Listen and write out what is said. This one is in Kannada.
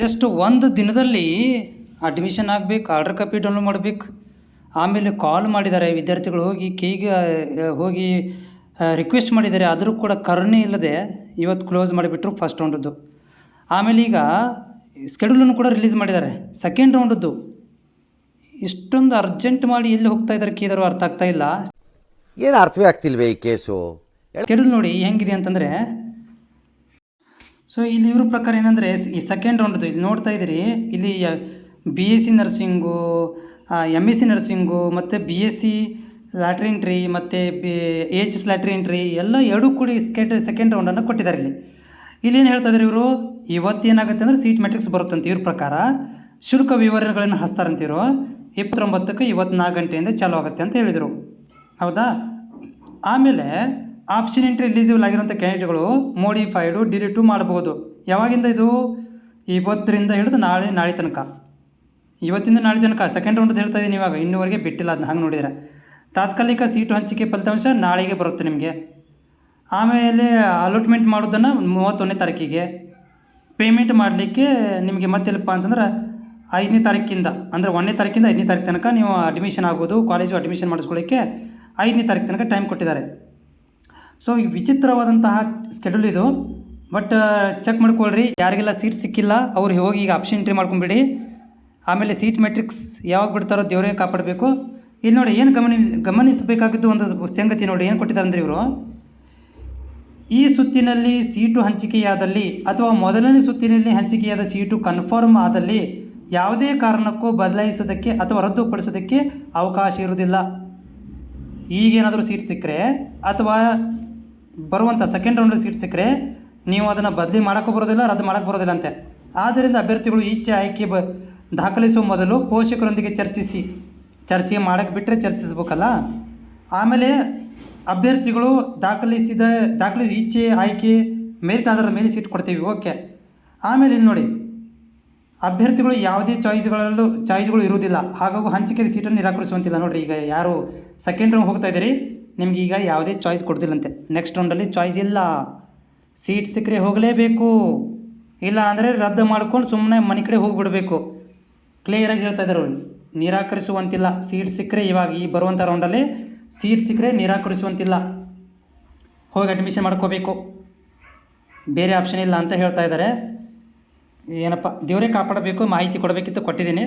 ಜಸ್ಟ್ ಒಂದು ದಿನದಲ್ಲಿ ಅಡ್ಮಿಷನ್ ಆಗಬೇಕು ಆರ್ಡರ್ ಕಾಪಿ ಡೌನ್ಲೋಡ್ ಮಾಡಬೇಕು. ಆಮೇಲೆ ಕಾಲ್ ಮಾಡಿದ್ದಾರೆ ವಿದ್ಯಾರ್ಥಿಗಳು ಹೋಗಿ ಕೈಗೆ ಹೋಗಿ ರಿಕ್ವೆಸ್ಟ್ ಮಾಡಿದ್ದಾರೆ. ಆದರೂ ಕೂಡ ಕರುಣೆ ಇಲ್ಲದೆ ಇವತ್ತು ಕ್ಲೋಸ್ ಮಾಡಿಬಿಟ್ರು ಫಸ್ಟ್ ರೌಂಡದ್ದು ಆಮೇಲೆ ಈಗ ಸ್ಕೆಡ್ಯೂಲನ್ನು ಕೂಡ ರಿಲೀಸ್ ಮಾಡಿದ್ದಾರೆ. ಸೆಕೆಂಡ್ ರೌಂಡದ್ದು ಇಷ್ಟೊಂದು ಅರ್ಜೆಂಟ್ ಮಾಡಿ ಎಲ್ಲಿ ಹೋಗ್ತಾ ಇದ್ದಾರೆ ಕೇಳಿದ್ರು ಅರ್ಥ ಆಗ್ತಾ ಇಲ್ಲ. ಏನು ಅರ್ಥವೇ ಆಗ್ತಿಲ್ವೇ ಈ ಕೇಸು ಸ್ಕೆಡ್ಯೂಲ್ ನೋಡಿ ಹೆಂಗಿದೆ ಅಂತಂದರೆ ಸೊ ಇಲ್ಲಿ ಇವ್ರ ಪ್ರಕಾರ ಏನಂದರೆ, ಈ ಸೆಕೆಂಡ್ ರೌಂಡ್ದು ಇಲ್ಲಿ ನೋಡ್ತಾ ಇದ್ದೀರಿ, ಇಲ್ಲಿ B S C nursing M S C nursing ಮತ್ತು B S C lateral entry ಮತ್ತು B H S lateral entry ಎಲ್ಲ ಎರಡೂ ಕೂಡ ಸ್ಕೆಟ್ ಸೆಕೆಂಡ್ ರೌಂಡನ್ನು ಕೊಟ್ಟಿದ್ದಾರೆ ಇಲ್ಲಿ. ಇಲ್ಲಿ ಏನು ಹೇಳ್ತಾ ಇದ್ದಾರೆ ಇವರು? ಇವತ್ತೇನಾಗುತ್ತೆ ಅಂದರೆ ಸೀಟ್ ಮೆಟ್ರಿಕ್ಸ್ ಬರುತ್ತಂತೆ ಇವ್ರ ಪ್ರಕಾರ. ಶುಲ್ಕ ವಿವರಗಳನ್ನು ಹಚ್ತಾರಂತಿರು ಇಪ್ಪತ್ತೊಂಬತ್ತಕ್ಕೆ ಇವತ್ನಾಲ್ಕು ಗಂಟೆಯಿಂದ ಚಾಲು ಆಗುತ್ತೆ ಅಂತ ಹೇಳಿದರು. ಹೌದಾ? ಆಮೇಲೆ ಆಪ್ಷನ್ ಎಂಟ್ರಿ ಎಲಿಜಿಬಲ್ ಆಗಿರುವಂಥ ಕ್ಯಾಂಡಿಡೇಟ್ಗಳು ಮೋಡಿಫೈಡು ಡಿಲೀಟು ಮಾಡಬಹುದು. ಯಾವಾಗಿಂದ ಇದು? ಇವತ್ತರಿಂದ ಹಿಡಿದು ನಾಳೆ ನಾಳೆ ತನಕ. ಇವತ್ತಿಂದ ನಾಳೆ ತನಕ ಸೆಕೆಂಡ್ ರೌಂಡ್ ಹೇಳ್ತಾ ಇದ್ದೀನಿ ಇವಾಗ. ಇನ್ನೂವರೆಗೆ ಬಿಟ್ಟಿಲ್ಲ ಅದನ್ನ, ಹಂಗೆ ನೋಡಿದರೆ. ತಾತ್ಕಾಲಿಕ ಸೀಟು ಹಂಚಿಕೆ ಫಲಿತಾಂಶ ನಾಳೆಗೆ ಬರುತ್ತೆ ನಿಮಗೆ. ಆಮೇಲೆ ಅಲೋಟ್ಮೆಂಟ್ ಮಾಡೋದನ್ನು ಮೂವತ್ತೊಂದನೇ ತಾರೀಕಿಗೆ. ಪೇಮೆಂಟ್ ಮಾಡಲಿಕ್ಕೆ ನಿಮಗೆ ಮತ್ತೆಲ್ಲಪ್ಪ ಅಂತಂದ್ರೆ ಐದನೇ ತಾರೀಕಿಂದ, ಅಂದರೆ ಒಂದನೇ ತಾರೀಕಿಂದ ಐದನೇ ತಾರೀಕು ತನಕ ನೀವು ಅಡ್ಮಿಷನ್ ಆಗ್ಬೋದು ಕಾಲೇಜು ಅಡ್ಮಿಷನ್ ಮಾಡಿಸ್ಕೊಳ್ಳಿಕ್ಕೆ ಐದನೇ ತಾರೀಕು ತನಕ ಟೈಮ್ ಕೊಟ್ಟಿದ್ದಾರೆ. ಸೊ ಈ ವಿಚಿತ್ರವಾದಂತಹ ಸ್ಕೆಡ್ಯೂಲ್ ಇದು. ಬಟ್ ಚೆಕ್ ಮಾಡ್ಕೊಳ್ರಿ. ಯಾರಿಗೆಲ್ಲ ಸೀಟ್ ಸಿಕ್ಕಿಲ್ಲ, ಅವ್ರು ಹೋಗಿ ಈಗ ಆಪ್ಷನ್ ಎಂಟ್ರಿ ಮಾಡ್ಕೊಂಬಿಡಿ. ಆಮೇಲೆ ಸೀಟ್ ಮೆಟ್ರಿಕ್ಸ್ ಯಾವಾಗ ಬಿಡ್ತಾರೋ ದೇವರೇ ಕಾಪಾಡಬೇಕು. ಇಲ್ಲಿ ನೋಡಿ, ಏನು ಗಮನಿಸ್, ಗಮನಿಸಬೇಕಾಗಿದ್ದು ಒಂದು ಸಂಗತಿ ನೋಡಿ, ಏನು ಕೊಟ್ಟಿದ್ದಾರೆ ಅಂದರೆ ಇವರು. ಈ ಸುತ್ತಿನಲ್ಲಿ ಸೀಟು ಹಂಚಿಕೆಯಾದಲ್ಲಿ ಅಥವಾ ಮೊದಲನೇ ಸುತ್ತಿನಲ್ಲಿ ಹಂಚಿಕೆಯಾದ ಸೀಟು ಕನ್ಫರ್ಮ್ ಆದಲ್ಲಿ ಯಾವುದೇ ಕಾರಣಕ್ಕೂ ಬದಲಾಯಿಸೋದಕ್ಕೆ ಅಥವಾ ರದ್ದುಪಡಿಸೋದಕ್ಕೆ ಅವಕಾಶ ಇರುವುದಿಲ್ಲ. ಈಗೇನಾದರೂ ಸೀಟ್ ಸಿಕ್ಕರೆ ಅಥವಾ ಬರುವಂಥ ಸೆಕೆಂಡ್ ರೌಂಡ್ ಸೀಟ್ ಸಿಕ್ಕರೆ, ನೀವು ಅದನ್ನು ಬದಲಿ ಮಾಡೋಕ್ಕೂ ಬರೋದಿಲ್ಲ, ರದ್ದು ಮಾಡೋಕ್ಕೆ ಬರೋದಿಲ್ಲ ಅಂತೆ. ಆದ್ದರಿಂದ ಅಭ್ಯರ್ಥಿಗಳು ಈಚೆ ಆಯ್ಕೆ ಬ ದಾಖಲಿಸುವ ಮೊದಲು ಪೋಷಕರೊಂದಿಗೆ ಚರ್ಚಿಸಿ. ಚರ್ಚೆ ಮಾಡೋಕ್ಕೆ ಬಿಟ್ಟರೆ ಚರ್ಚಿಸ್ಬೇಕಲ್ಲ? ಆಮೇಲೆ ಅಭ್ಯರ್ಥಿಗಳು ದಾಖಲಿಸಿದ, ದಾಖಲಿಸಿ ಈಚೆ ಆಯ್ಕೆ ಮೆರಿಟ್ ಆಧಾರದ ಮೇಲೆ ಸೀಟ್ ಕೊಡ್ತೀವಿ, ಓಕೆ. ಆಮೇಲೆ ಇಲ್ಲಿ ನೋಡಿ. ಅಭ್ಯರ್ಥಿಗಳು ಯಾವುದೇ ಚಾಯ್ಸ್ಗಳಲ್ಲೂ ಚಾಯ್ಸ್ಗಳು ಇರುವುದಿಲ್ಲ. ಹಾಗಾಗಿ ಹಂಚಿಕೆ ಸೀಟನ್ನು ನಿರಾಕರಿಸುವಂತಿಲ್ಲ. ನೋಡಿರಿ, ಈಗ ಯಾರು ಸೆಕೆಂಡ್ ರೌಂಡ್ ಹೋಗ್ತಾ ಇದ್ದೀರಿ ನಿಮ್ಗೆ ಈಗ ಯಾವುದೇ ಚಾಯ್ಸ್ ಕೊಡ್ತಿಲ್ಲಂತೆ ನೆಕ್ಸ್ಟ್ ರೌಂಡಲ್ಲಿ ಚಾಯ್ಸ್ ಇಲ್ಲ. ಸೀಟ್ ಸಿಕ್ಕರೆ ಹೋಗಲೇಬೇಕು. ಇಲ್ಲ ಅಂದರೆ ರದ್ದು ಮಾಡ್ಕೊಂಡು ಸುಮ್ಮನೆ ಮನೆ ಕಡೆ ಹೋಗಿಬಿಡಬೇಕು. ಕ್ಲಿಯರಾಗಿ ಹೇಳ್ತಾ ಇದ್ದಾರೆ ನಿರಾಕರಿಸುವಂತಿಲ್ಲ. ಸೀಟ್ ಸಿಕ್ಕರೆ ಇವಾಗ ಈ ಬರುವಂಥ ರೌಂಡಲ್ಲಿ ಸೀಟ್ ಸಿಕ್ಕರೆ ನಿರಾಕರಿಸುವಂತಿಲ್ಲ. ಹೋಗಿ ಅಡ್ಮಿಷನ್ ಮಾಡ್ಕೋಬೇಕು. ಬೇರೆ ಆಪ್ಷನ್ ಇಲ್ಲ ಅಂತ ಹೇಳ್ತಾ ಇದ್ದಾರೆ. ಏನಪ್ಪ, ದೇವರೇ ಕಾಪಾಡಬೇಕು, ಮಾಹಿತಿ ಕೊಡಬೇಕಿತ್ತು ಕೊಟ್ಟಿದ್ದೀನಿ.